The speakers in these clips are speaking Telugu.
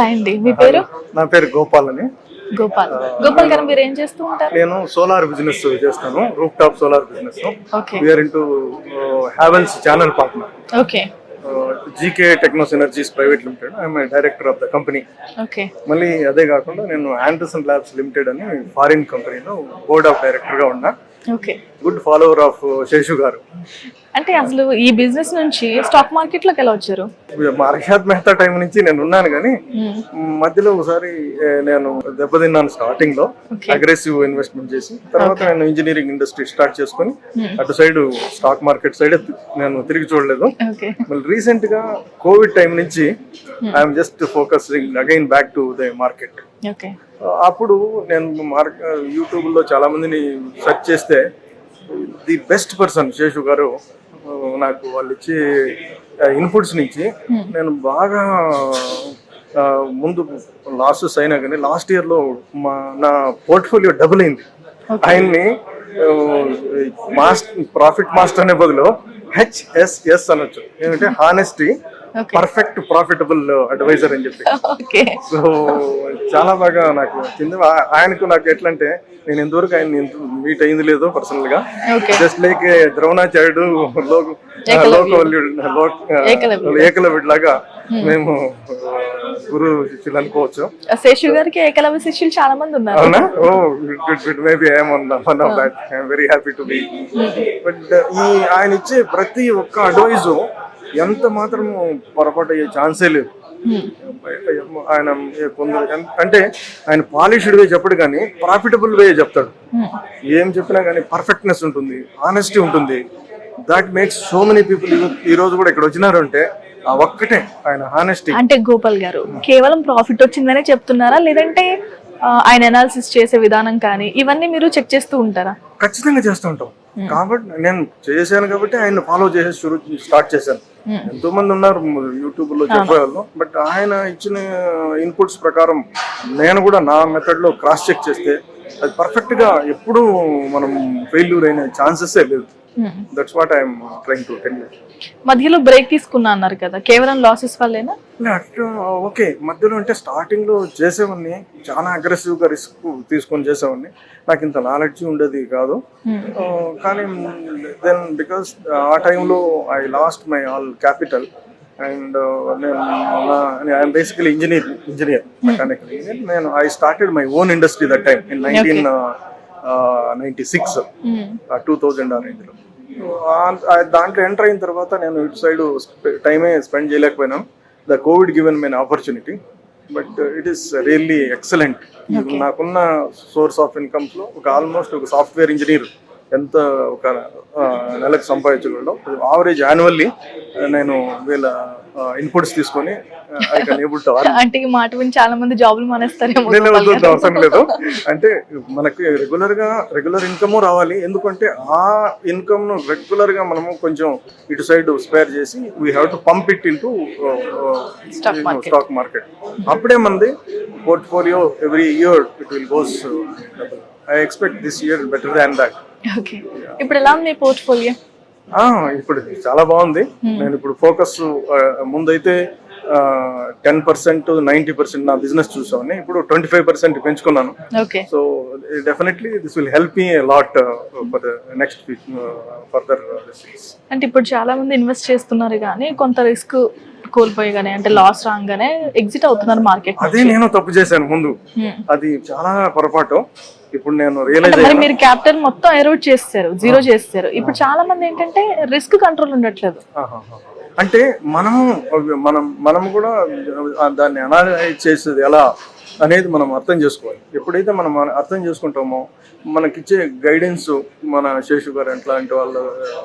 హాయ్ అండి మీ పేరు? నా పేరు గోపాల్ అని. గోపాల్. గోపాల్ గారు మీరు ఏం చేస్తూ ఉంటారు? నేను సోలార్ బిజినెస్ చేస్తాను. Roof top solar business. Okay. We're into Havells channel partner okay. GK Technos energies private limited I'm director of the company okay. మళ్ళీ అదే కాకుండా నేను ఆండర్సన్ ల్యాబ్స్ లిమిటెడ్ అని ఫారిన్ కంపెనీలో బోర్డ్ ఆఫ్ డైరెక్టర్గా ఉన్నా. గుడ్ ఫాలోవర్ ఆఫ్ శేషు గారు. అంటే అసలు ఈ బిజినెస్ నుంచి స్టాక్ మార్కెట్లోకి ఎలా వచ్చారు? మా హర్షాద్ మెహతా టైం నుంచి నేను ఉన్నాను కానీ మధ్యలో ఒకసారి నేను దెబ్బతిన్నాను స్టార్టింగ్లో. అగ్రెసివ్ ఇన్వెస్ట్మెంట్ చేసి తర్వాత నేను ఇంజనీరింగ్ ఇండస్ట్రీ స్టార్ట్ చేసుకుని అటు సైడ్ స్టాక్ మార్కెట్ సైడ్ నేను తిరిగి చూడలేదు. మళ్ళీ రీసెంట్గా కోవిడ్ టైం నుంచి I'm just focusing again back to the market అప్పుడు నేను మార్క్ యూట్యూబ్లో చాలా మందిని సెర్చ్ చేస్తే ది బెస్ట్ పర్సన్ శేషు గారు నాకు వాళ్ళు ఇచ్చే ఇన్పుట్స్ నుంచి నేను బాగా ముందు లాసెస్ అయినా కానీ లాస్ట్ ఇయర్లో మా నా పోర్ట్ఫోలియో డబుల్ అయింది. ఆయన్ని మాస్టర్ ప్రాఫిట్ మాస్టర్ అనే బదులు హెచ్ఎస్ఎస్ అనొచ్చు. ఏంటంటే హానెస్టీ. పర్ఫెక్ట్ ప్రాఫిటబుల్ అడ్వైజర్ అని చెప్పి. సో చాలా బాగా నాకు కింద ఆయనకు నాకు ఎట్లా అంటే నేను ఇంతవరకు ఆయన మీట్ అయింది లేదు పర్సనల్గా. జస్ట్ లైక్ ద్రోణాచార్యుడు ఏకలవ్యుడు. ఏకలవ్యుడు. లాగా మేము ఆ, గురు శిష్యులు అనుకోవచ్చు. శేషు గారికి ఏకలవ్య శిష్యులు చాలా మంది ఉన్నారు. అవునా? ఓ good good maybe I'm one one of that I'm very happy to be but ఈ ఆయన ఇచ్చే ప్రతి ఒక్క అడ్వైజు ఎంత మాత్రం పొరపాటు అయ్యే ఛాన్సే లేదు. ఆయన కొందరు అంటే ఆయన పాలిష్డ్ వే చెప్పడు కానీ ప్రాఫిటబుల్ వే చెప్తాడు. ఏం చెప్పినా కానీ పర్ఫెక్ట్నెస్ ఉంటుంది ఆనెస్టీ ఉంటుంది. That makes so many people ఈ రోజు కూడా ఇక్కడ వచ్చినారు అంటే ఆ ఒక్కటే ఆయన హానెస్టీ అంటే గోపాల్ గారు కేవలం ప్రాఫిట్ వచ్చిందనే చెప్తున్నారా? లేదంటే ఆయన అనాలిసిస్ చేసే విధానం కానీ ఇవన్నీ మీరు చెక్ చేస్తూ ఉంటారా? ఖచ్చితంగా చేస్తూ ఉంటాం. కాబట్టి నేను చేశాను కాబట్టి ఆయన ఫాలో చేసి స్టార్ట్ చేశాను. ఎంతో మంది ఉన్నారు యూట్యూబ్లో చెప్పేవాళ్ళు. బట్ ఆయన ఇచ్చిన ఇన్పుట్స్ ప్రకారం నేను కూడా నా మెథడ్లో క్రాస్ చెక్ చేస్తే అది పర్ఫెక్ట్గా ఎప్పుడూ మనం ఫెయిల్యూర్ అయిన ఛాన్సెస్ లేదు that's what I'm trying to tell మధ్యలో బ్రేక్ తీసుకున్నా అన్నారు కదా కేవలం లాసెస్ వల్లేనా? ఓకే మధ్యలో అంటే స్టార్టింగ్లో చేసేవాడిని చాలా అగ్రెసివ్గా రిస్క్ తీసుకొని చేసేవాడిని. నాకు ఇంత నాలెడ్జ్ ఉండేది కాదు. కానీ దెన్ బికాస్ ఆ టైంలో I lost my all capital and నేను I'm basically engineer engineer mechanical engineer నేను I started my own industry that time in nineteen ninety six two thousand ఆ రేంజ్లో దాంట్లో ఎంటర్ అయిన తర్వాత నేను ఇటు సైడ్ టైమే spend చేయలేకపోయినాను the covid given men opportunity but it is really excellent నాకున్న సోర్స్ ఆఫ్ ఇన్కమ్స్లో ఒక ఆల్మోస్ట్ ఒక సాఫ్ట్వేర్ ఇంజనీర్ ఎంత ఒక నెలకు సంపాదించగలడం ఆవరేజ్ యాన్యువల్లీ నేను వీళ్ళ ఇన్పుట్స్ తీసుకొని ఐ కెన్ ఏబుల్ టు అంటే ఈ మాట విని చాలా మంది జాబులు మానేస్తారేమో అవసరం లేదు. అంటే మనకి రెగ్యులర్గా రెగ్యులర్ ఇన్కమ్ రావాలి. ఎందుకంటే ఆ ఇన్కమ్ను రెగ్యులర్గా మనము కొంచెం ఇటు సైడ్ స్పేర్ చేసి we have to pump it in. Stock market అప్పుడే మనది portfolio every year it will goes I expect this year better than that okay. ఇప్పుడు ఎలా ఉంది పోర్ట్ఫోలియో? ఇప్పుడు చాలా బాగుంది. నేను ఇప్పుడు ఫోకస్ ముందైతే టెన్ పర్సెంట్ నైన్టీ పర్సెంట్ నా బిజినెస్ చూసామని ఇప్పుడు twenty five percent పెంచుకున్నాను okay so definitely this will help me lot for next further అంటే ఇప్పుడు చాలా మంది ఇన్వెస్ట్ చేస్తున్నారు కానీ కొంత రిస్క్ కోల్పోయి కానీ అంటే లాస్ రాగానే ఎగ్జిట్ అవుతున్నారు మార్కెట్ అదే నేను తప్పు చేశాను ముందు. అది చాలా పొరపాటు. ఇప్పుడు నేను రియలైజ్ మరి మీరు క్యాపిటల్ మొత్తం ఎరోడ్ చేస్తారు జీరో చేస్తారు. ఇప్పుడు చాలా మంది ఏంటంటే రిస్క్ కంట్రోల్ ఉండట్లేదు. అంటే మనము మనం మనం కూడా దాన్ని అనలైజ్ చేసేది ఎలా అనేది మనం అర్థం చేసుకోవాలి. ఎప్పుడైతే మనం అర్థం చేసుకుంటామో మనకిచ్చే గైడెన్స్ మన శేషు గారు ఎట్లాంటి వాళ్ళ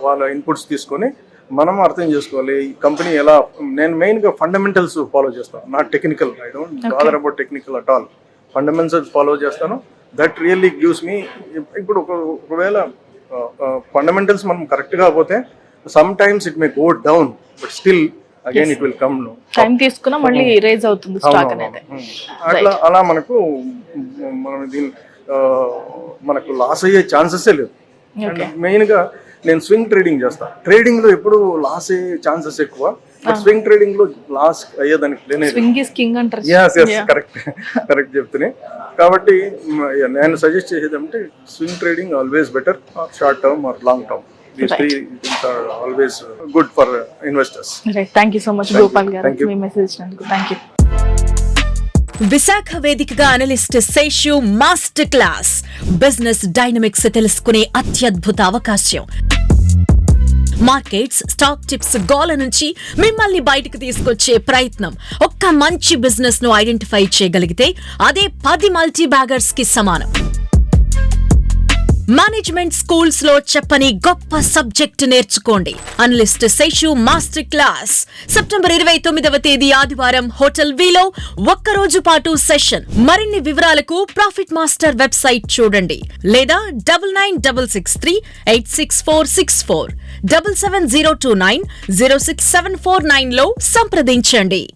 వాళ్ళ ఇన్పుట్స్ తీసుకొని మనం అర్థం చేసుకోవాలి. ఈ కంపెనీ ఎలా నేను మెయిన్గా ఫండమెంటల్స్ ఫాలో చేస్తాను. Not technical I don't bother about technical at all fundamentals follow చేస్తాను. దట్ రియల్లీ గివ్స్ మీ ఇప్పుడు ఒక ఒకవేళ ఫండమెంటల్స్ మనం కరెక్ట్గా పోతే some times it may go down but still again it will come time తీసుకున్నా మళ్ళీ రేజ్ అవుతుంది స్టాక్ అనేది. అట్లా అలా మనకు మనం దీని మనకు లాస్ అయ్యే ఛాన్సెస్ లేవు. మెయిన్గా నేను స్వింగ్ ట్రేడింగ్ చేస్తాను ట్రేడింగ్లో ఎప్పుడు లాస్ అయ్యే ఛాన్సెస్ ఎక్కువ స్వింగ్ ట్రేడింగ్లో లాస్ అయ్యేదానికి లేనే స్వింగ్ ఇస్ కింగ్ అంటారు. కరెక్ట్ కరెక్ట్ చెప్తున్నాయి కాబట్టి నేను సజెస్ట్ చేసేది అంటే swing trading always better short term or long term things are always good for investors thank you so much Gopal గారు Thank you. మీ మెసేజ్ ఇచ్చినందుకు థ్యాంక్ యూ విశాఖ వేదికగా analyst Seshu master class business dynamics తెలుసుకునే అత్యద్భుత అవకాశం. మార్కెట్స్ స్టాక్ టిప్స్ గోల నుంచి మిమ్మల్ని బయటకు తీసుకొచ్చే ప్రయత్నం. ఒక్క మంచి బిజినెస్ను ఐడెంటిఫై చేయగలిగితే అదే పది మల్టీ బ్యాగర్స్కి సమానం. మేనేజ్మెంట్ స్కూల్స్లో చెప్పని గొప్ప సబ్జెక్ట్ నేర్చుకోండి. Analyst Seshu master class September ఇరవై తొమ్మిదవ తేదీ ఆదివారం హోటల్ వీలో ఒక్కరోజు పాటు సెషన్ మరిన్ని వివరాలకు ప్రాఫిట్ మాస్టర్ వెబ్సైట్ చూడండి. లేదా double nine double six three eight six four six four. Double seven zero two nine zero six seven four నైన్లో సంప్రదించండి.